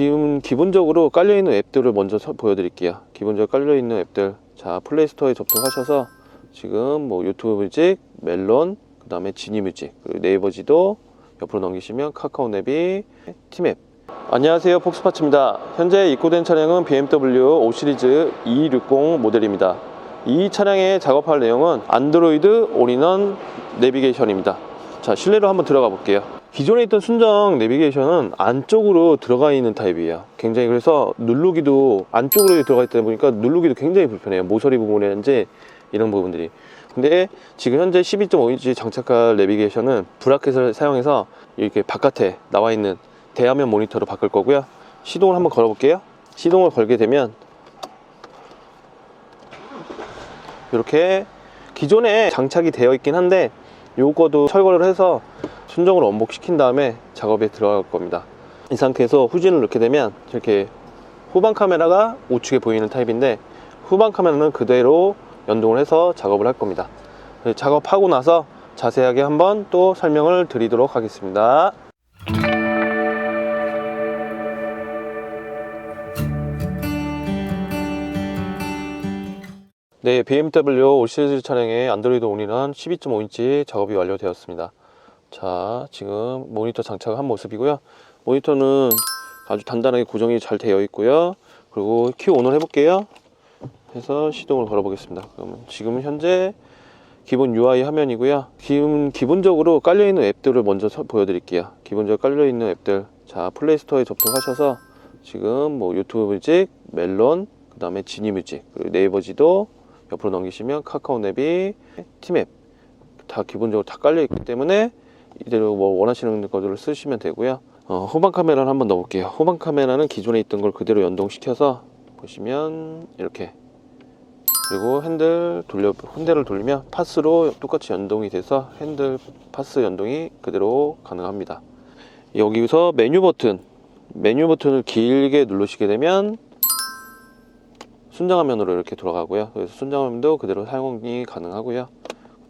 기본, 기본적으로 깔려있는 앱들을 먼저 서- 보여드릴게요. 기본적으로 깔려있는 앱들. 자, 플레이스토어에 접속하셔서 지금 뭐 유튜브 뮤직, 멜론, 그 다음에 지니 뮤직, 그리고 네이버 지도 옆으로 넘기시면 카카오 앱이 팀앱. 안녕하세요. 폭스파츠입니다. 현재 입고된 차량은 BMW 5 시리즈 260 모델입니다. 이 차량에 작업할 내용은 안드로이드 올인원 내비게이션입니다. 자, 실내로 한번 들어가 볼게요. 기존에 있던 순정 내비게이션은 안쪽으로 들어가 있는 타입이에요. 굉장히 그래서 누르기도 안쪽으로 들어가 있다 보니까 누르기도 굉장히 불편해요. 모서리 부분이라든지 이런 부분들이. 근데 지금 현재 12.5인치 장착할 내비게이션은 브라켓을 사용해서 이렇게 바깥에 나와 있는 대화면 모니터로 바꿀 거고요. 시동을 한번 걸어 볼게요. 시동을 걸게 되면 이렇게 기존에 장착이 되어 있긴 한데 요거도 철거를 해서 순정으로 원복시킨 다음에 작업에 들어갈 겁니다. 이 상태에서 후진을 넣게 되면 이렇게 후방 카메라가 우측에 보이는 타입인데 후방 카메라는 그대로 연동을 해서 작업을 할 겁니다. 네, 작업하고 나서 자세하게 한번 또 설명을 드리도록 하겠습니다. 네, BMW 5 시리즈 차량의 안드로이드 온이란 12.5인치 작업이 완료되었습니다. 자, 지금 모니터 장착을 한 모습이고요. 모니터는 아주 단단하게 고정이 잘 되어 있고요. 그리고 키 온을 해볼게요. 해서 시동을 걸어 보겠습니다. 그러면 지금 현재 기본 UI 화면이고요. 기본, 기본적으로 깔려있는 앱들을 먼저 서- 보여드릴게요. 기본적으로 깔려있는 앱들. 자, 플레이스토어에 접속하셔서 지금 뭐 유튜브 뮤직, 멜론, 그 다음에 지니 뮤직, 그리고 네이버 지도 옆으로 넘기시면 카카오 앱이 팀앱 다 기본적으로 다 깔려 있기 때문에 이대로 뭐 원하시는 것들을 쓰시면 되고요. 어, 후방 카메라를 한번 넣어볼게요. 후방 카메라는 기존에 있던 걸 그대로 연동시켜서 보시면 이렇게 그리고 핸들 돌려 핸들을 돌리면 파스로 똑같이 연동이 돼서 핸들 파스 연동이 그대로 가능합니다. 여기서 메뉴 버튼 메뉴 버튼을 길게 누르시게 되면 순정화면으로 이렇게 돌아가고요. 그래서 순정화면도 그대로 사용이 가능하고요.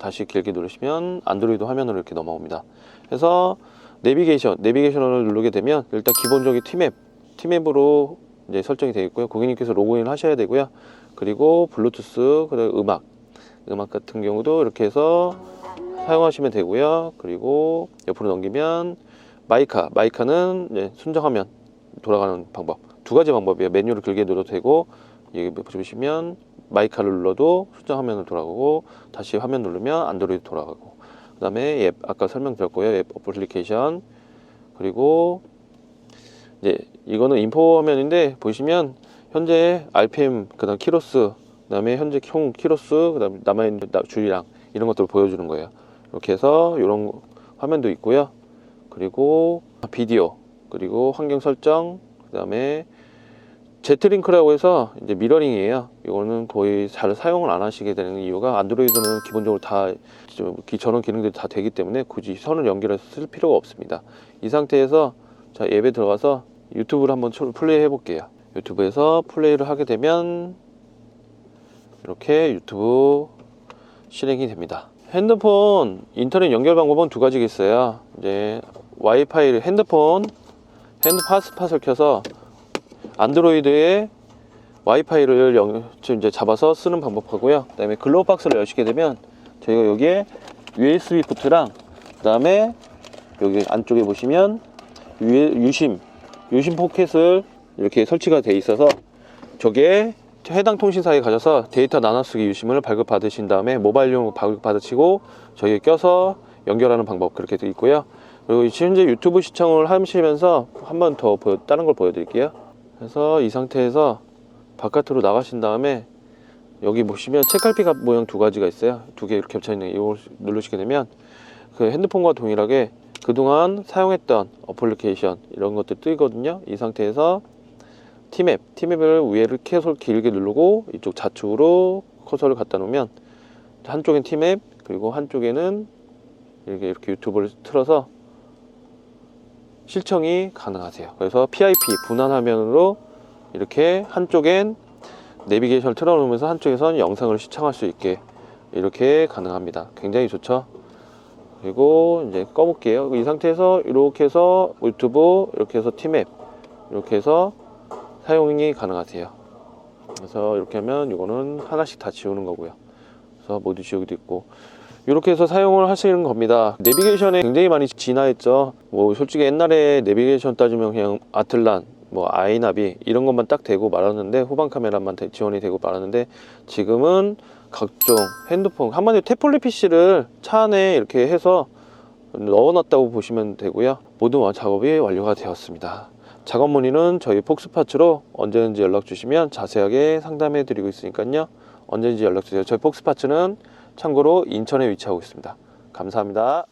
다시 길게 누르시면 안드로이드 화면으로 이렇게 넘어옵니다. 그래서 내비게이션, 내비게이션을 누르게 되면 일단 기본적인 팀앱, 팀앱으로 이제 설정이 되어 있고요. 고객님께서 로그인 하셔야 되고요. 그리고 블루투스, 그리고 음악, 음악 같은 경우도 이렇게 해서 사용하시면 되고요. 그리고 옆으로 넘기면 마이카, 마이카는 순정화면 돌아가는 방법. 두 가지 방법이에요. 메뉴를 길게 눌러도 되고 여기 보시면 마이카를 눌러도 수정 화면으로 돌아가고 다시 화면 누르면 안드로이드 돌아가고. 그 다음에 앱 아까 설명드렸고요. 앱 어플리케이션. 그리고 이제 이거는 인포 화면인데 보시면 현재 RPM 그다음 키로스 그다음에 현재 총 키로스 그다음 남아 있는 나- 주의량 이런 것들을 보여주는 거예요. 이렇게 해서 이런 화면도 있고요. 그리고 비디오 그리고 환경 설정 그다음에 제트링크라고 해서 이제 미러링이에요. 이거는 거의 잘 사용을 안 하시게 되는 이유가 안드로이드는 기본적으로 다좀 기- 전원 기능들이 다 되기 때문에 굳이 선을 연결해서 쓸 필요가 없습니다. 이 상태에서 자 앱에 들어가서 유튜브를 한번 초- 플레이 해볼게요. 유튜브에서 플레이를 하게 되면 이렇게 유튜브 실행이 됩니다. 핸드폰 인터넷 연결 방법은 두 가지가 있어요. 이제 와이파이를 핸드폰 핸드 파스팟을 켜서 안드로이드에 와이파이를 영, 지금 이제 잡아서 쓰는 방법하고요. 그 다음에 글로우 박스를 여시게 되면 저희가 여기에 USB 포트랑 그 다음에 여기 안쪽에 보시면 유, 유심 유심 포켓을 이렇게 설치가 돼 있어서 저게 해당 통신사에 가셔서 데이터 나눠쓰기 유심을 발급 받으신 다음에 모바일용 발급 받으시고 저기에 껴서 연결하는 방법 그렇게 돼 있고요. 그리고 현재 유튜브 시청을 하시면서 한 번 더 다른 걸 보여드릴게요. 그래서 이 상태에서 바깥으로 나가신 다음에 여기 보시면 책갈피 가- 모양 두 가지가 있어요. 두 개 이렇게 겹쳐 있는 이걸 누르시게 되면 그 핸드폰과 동일하게 그동안 사용했던 어플리케이션 이런 것들 뜨거든요. 이 상태에서 팀앱, 팀앱을 위에를 계속 길게 누르고 이쪽 좌측으로 커서를 갖다 놓으면 한쪽엔 팀앱 그리고 한쪽에는 이렇게 이렇게 유튜브를 틀어서 실청이 가능하세요. 그래서 PIP 분할 화면으로 이렇게 한쪽엔 내비게이션을 틀어놓으면서 한쪽에선 영상을 시청할 수 있게 이렇게 가능합니다. 굉장히 좋죠. 그리고 이제 꺼볼게요. 이 상태에서 이렇게 해서 유튜브 이렇게 해서 팀앱 이렇게 해서 사용이 가능하세요. 그래서 이렇게 하면 이거는 하나씩 다 지우는 거고요. 그래서 모두 지우기도 있고 이렇게 해서 사용을 하시는 겁니다. 내비게이션에 굉장히 많이 진화했죠. 뭐 솔직히 옛날에 내비게이션 따지면 그냥 아틀란, 뭐 아이나비 이런 것만 딱 대고 말았는데 후방 카메라만 대- 지원이 되고 말았는데 지금은 각종 핸드폰 한마디로 태블릿 PC를 차 안에 이렇게 해서 넣어놨다고 보시면 되고요. 모든 작업이 완료가 되었습니다. 작업 문의는 저희 폭스파츠로 언제든지 연락 주시면 자세하게 상담해 드리고 있으니까요. 언제든지 연락 주세요. 저희 폭스파츠는 참고로 인천에 위치하고 있습니다. 감사합니다.